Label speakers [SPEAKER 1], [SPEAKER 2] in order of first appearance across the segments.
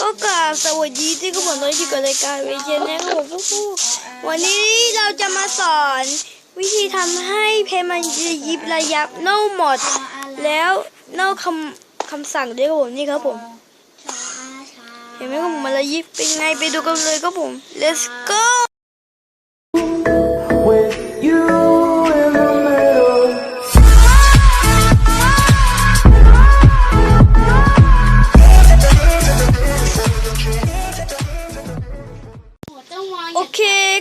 [SPEAKER 1] ก็กราบสวัสดีที่คุณผู้ชมที่อยู่กับรายการเวเจนนะครับผมผู้วันนี้เราจะมาสอน วิธีทำให้เพลงมันจะยิบระยับเน่าหมด แล้วเน่าคำคำสั่งด้วยครับผมนี่ครับผม เห็นไหมครับผมมันระยิบเป็นไงไปดูกันเลยครับผม let's go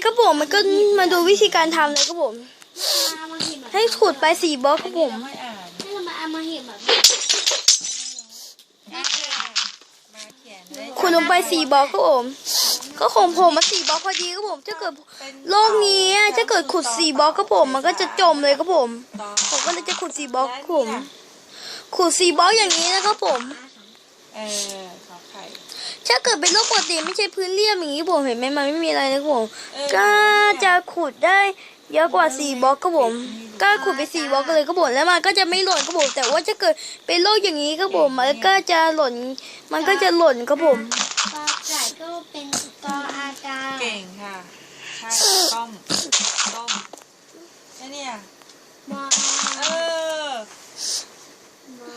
[SPEAKER 1] คครับผมมันก็มาดูวิธีการทำเลยครับผม ให้ขุดไปสี่บล็อกครับผม
[SPEAKER 2] ไม่อ่าน
[SPEAKER 3] ให้เรามาเอามาเห็นแบบ
[SPEAKER 2] มาเขียนได้
[SPEAKER 1] ขุดลงไปสี่บล็อกครับผม ก็ของผมมาสี่บล็อกพอดีครับผม ถ้าเกิดโลกนี้อะถ้าเกิดขุดสี่บล็อกครับผม มันก็จะจมเลยครับผม
[SPEAKER 2] ต่อ
[SPEAKER 1] ผมก็เลยจะขุดสี่บล็อกครับผม ขุดสี่บล็อกอย่างนี้นะครับผม
[SPEAKER 2] เออขอไข่
[SPEAKER 1] ถ้าเกิดเป็นโลกปกติไม่ใช่พื้นเรียบอย่างนี้ผมเห็นไหมมันไม่มีอะไรนะครับผมก็จะขุดได้เยอะกว่าสี่บล็อกครับผมก็ขุดไปสี่บล็อกเลยครับผมแล้วมันก็จะไม่หล่นครับผมแต่ว่าถ้าเกิดเป็นโลกอย่างนี้ครับผมมันก็จะหล่นมันก็จะหล่นครับผม
[SPEAKER 3] ปลาไก่ก็เป็นกออากา
[SPEAKER 2] เก่งค่ะ ใช่ ต้ม ต้มไอ้เนี่ย
[SPEAKER 3] มอ
[SPEAKER 2] เออ
[SPEAKER 3] มอ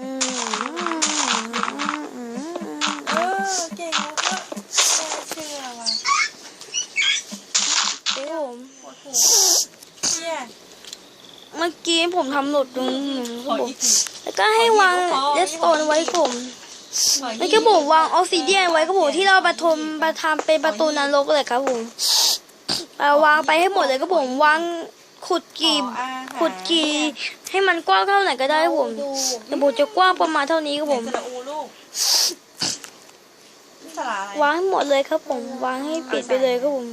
[SPEAKER 1] อืม
[SPEAKER 2] เออเก่งแล้วก็ไม่เชื่อว่ะ
[SPEAKER 1] ครับ ผม
[SPEAKER 2] ปวดหัวเนี่ย
[SPEAKER 1] เมื่อกี้ผมทำหลุดตรงนี้ค
[SPEAKER 2] ข
[SPEAKER 1] รั
[SPEAKER 2] อบ
[SPEAKER 1] ผม
[SPEAKER 2] อีกที
[SPEAKER 1] แล้วก็ให้วางเลสโตนไว้ครับผม
[SPEAKER 2] ขออี
[SPEAKER 1] แล้วก็ผมวางออกซิเดียนไว้ครับผมที่เราประทมประทำเป็นประตูนรกเลยครับผมเอาวางไปให้หมดเลยครับผมวางขุดกี่
[SPEAKER 2] ขออาหาร
[SPEAKER 1] ขุดกี่ให้มันกว้างเท่าไหร่ก็ได้ครับผมแต่ผมจะกว้างประมาณเท่านี้ครับผม
[SPEAKER 2] ไหนสระอูลูกนี่สระอะไร
[SPEAKER 1] วางให้หมดเลยครับผม วางให้ปิดไปเลยครับผม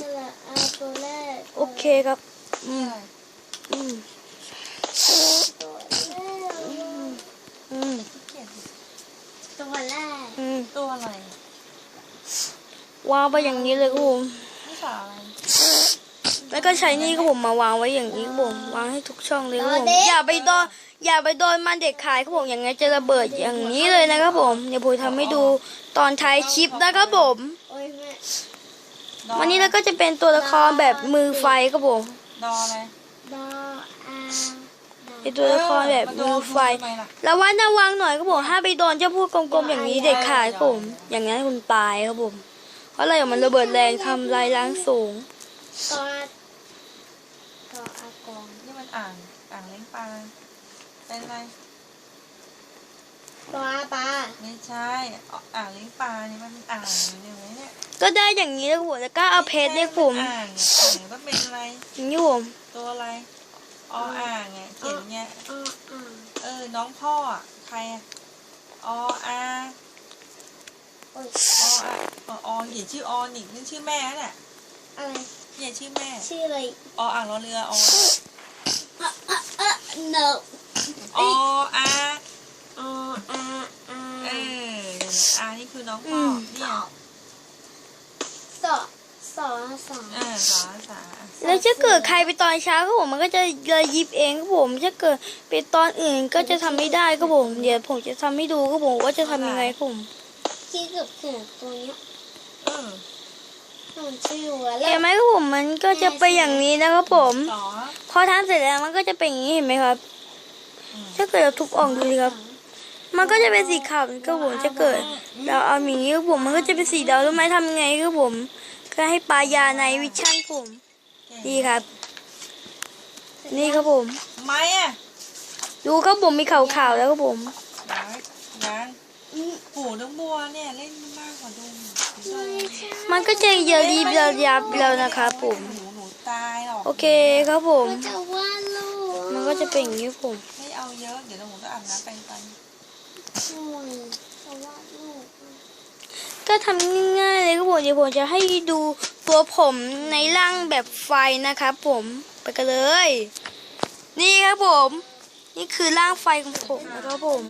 [SPEAKER 3] สระอาตัวแรก
[SPEAKER 1] โอเคครับ อืม อืม
[SPEAKER 3] ตัวแรก
[SPEAKER 1] อืม
[SPEAKER 2] เขียน
[SPEAKER 3] ตัวแรก
[SPEAKER 1] อืม
[SPEAKER 2] ตัวอะไร
[SPEAKER 1] วางไปอย่างนี้เลยครับผม
[SPEAKER 2] นี่สระอะไร
[SPEAKER 1] แล้วก็ใช้นี่ครับผมมาวางไว้อย่างนี้ครับผม วางให้ทุกช่องเลยครับผม อย่าไปโดน อย่าไปโดนมันเด็ดขาดครับผมอย่างไงจะระเบิดอย่างนี้เลยนะครับผม เดี๋ยวผมทำให้ดูตอนท้ายคลิปนะครับผม
[SPEAKER 3] โอ้ยแม่
[SPEAKER 1] วันนี้เราก็จะเป็นตัวละครแบบมือไฟครับผม
[SPEAKER 2] ดออะไร
[SPEAKER 3] ดออา
[SPEAKER 1] เป็นตัวละครแบบมือไฟแล้วว่าระวังหน่อยครับผมถ้าไปโดนเจ้าพวกกลมๆอย่างนี้เด็ดขาดครับผม อย่างนั้นคุณตายครับผมเพราะอะไรอะมันระเบิดแรงทำลายล้างสูง
[SPEAKER 3] กอดออากอง
[SPEAKER 2] นี่มันอ่างอ่างเลี้ยงปลาเป็นอะไร
[SPEAKER 3] กออาปลา
[SPEAKER 2] ไม่ใช่อ่างเลี้ยงปลานี่มันอ่างอยู่ในไหนเนี่ย
[SPEAKER 1] ก็ได้อย่างนี้แล้วผมแล้วก็เอาเพชรเนี่ยผม
[SPEAKER 2] อ่างอ่างต้องเป็นอะไร
[SPEAKER 1] อย่างนี้ผม
[SPEAKER 2] ตัวอะไรออ่างไงเขียนเงี้ย
[SPEAKER 3] ออ่าง
[SPEAKER 2] เออ น้องพ่ออะใครอะออา
[SPEAKER 3] โอ้ย
[SPEAKER 2] ออาออเขียนชื่อออนิกนั่นชื่อแม่เนี่ย
[SPEAKER 3] อะไร
[SPEAKER 2] เขียนชื่อแม่
[SPEAKER 3] ชื่ออะไร
[SPEAKER 2] ออ่างรอเรืออ
[SPEAKER 3] อะอะอะ no
[SPEAKER 2] ออา
[SPEAKER 3] ออาอา
[SPEAKER 2] เอออานี่คือน้องพ่อเนี่ย
[SPEAKER 3] สอ สอสอง
[SPEAKER 2] เออสาสา
[SPEAKER 1] แล้วถ้าเกิดใครไปตอนเช้าครับผมมันก็จะเลยยิบเองครับผมถ้าเกิดเป็นตอนอื่นก็จะทำไม่ได้ครับผมเดี๋ยวผมจะทำให้ดูครับผมว่าจะทำยังไงครับผม
[SPEAKER 3] ที่เกือบถึงตัวเนี้ย
[SPEAKER 2] เออ
[SPEAKER 3] มันชื่อว่าแล้
[SPEAKER 1] เห็
[SPEAKER 3] วน
[SPEAKER 1] ไหมครับผมมันก็จะไปนอย่างนี้นะครับผม
[SPEAKER 2] สอ
[SPEAKER 1] พอทำเสร็จแล้วมันก็จะเป็นอย่างนี้เห็นไหมครับ ถ้าเกิดเราทุบออกดูสิครับ มันก็จะเป็นสีขาวครับผมถ้าเกิด เราเอาอย่างนี้ครับผมมันก็จะเป็นสีดำรู้ไหมทำยังไงครับผม ก็ให้ปลายาในวิชั่นผมนี่ครับ นี่ครับผม
[SPEAKER 2] ทำไมอะ
[SPEAKER 1] ดูครับผมมีขาวๆแล้วครับผม
[SPEAKER 2] ยังยังหูน้องบัวเนี่ยเล่นมากกว่าดูหนู
[SPEAKER 1] มันก็จะเยอะรีบเยอะยับแล้วนะครับผม
[SPEAKER 2] หนูหนูตายหรอก
[SPEAKER 1] โอเคครับผม
[SPEAKER 3] ก็จะว่าลูก
[SPEAKER 1] มันก็จะเป็นอย่างนี้ครับผม
[SPEAKER 2] ไม่เอาเยอะ เดี๋ยวหนูต้องอาบน้ำแปรงฟัน
[SPEAKER 3] โอ้ยจะว่าลูก
[SPEAKER 1] ก็ทำง่ายๆเลยครับผมเดี๋ยวผมจะให้ดูตัวผมในร่างแบบไฟนะครับผมไปกันเลย นี่ครับผม นี่คือร่างไฟของผมนะครับผม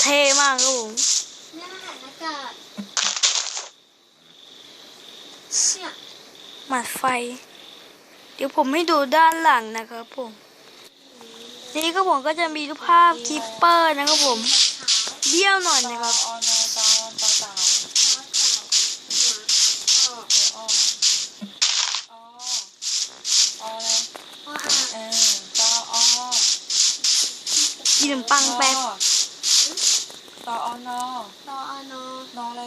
[SPEAKER 1] เท่มากครับผม
[SPEAKER 3] เนี่ยหันอากาศเนี่ย
[SPEAKER 1] หมัดไฟ เดี๋ยวผมให้ดูด้านหลังนะครับผม นี่ก็ผมก็จะมีรูปภาพคิปเปอร์นะครับผมเบี้ยวหน่อย
[SPEAKER 2] ตอ
[SPEAKER 1] นะครับ
[SPEAKER 2] ออนอตอตอเต่าอออออะไร
[SPEAKER 3] พ่ออา
[SPEAKER 2] เออตออ
[SPEAKER 1] กินขนมปังแป๊บ
[SPEAKER 2] ตอออนอ
[SPEAKER 3] รออนอน
[SPEAKER 2] ออะไร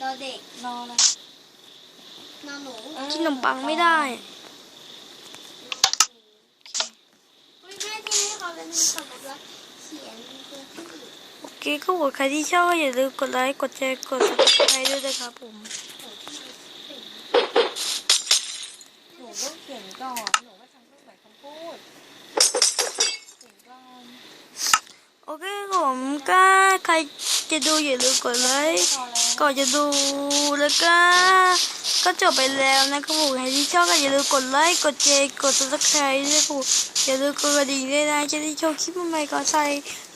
[SPEAKER 3] รอเด็ก
[SPEAKER 2] นออะไร
[SPEAKER 3] นอนหนู
[SPEAKER 2] เออ
[SPEAKER 1] กินขนมปังไม่ได้
[SPEAKER 3] เฮ้ยแม่ที่นี่เขาเป็นสมมติว่าเขียนคือที่
[SPEAKER 1] โอเคก็บอกใครที่ชอบอย่าลืมกดไลค์กดแชร์กด subscribe ด้วยนะครับผม
[SPEAKER 2] หนูต้องเขียนก่อน หนูก็ทำต้องใส่คำพูดเขียนก่อน
[SPEAKER 1] โอเคผมก็ใครจะดูอย่าลืมกดไลค์
[SPEAKER 2] พอแล้ว
[SPEAKER 1] ก็อนจะดูแล้วก็ ก็จบไปแล้วนะครับผมใครที่ชอบก็อย่าลืมกดไลค์กดแชร์กดติดตามด้วยผมอย่าลืมกดกระดิ่งด้วยนะจะได้ชมคลิปใหม่ก่อนใคร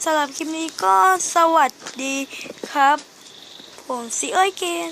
[SPEAKER 1] สำหรับคลิปนี้ก็สวัสดีครับ ผมซีเอ้ยเกน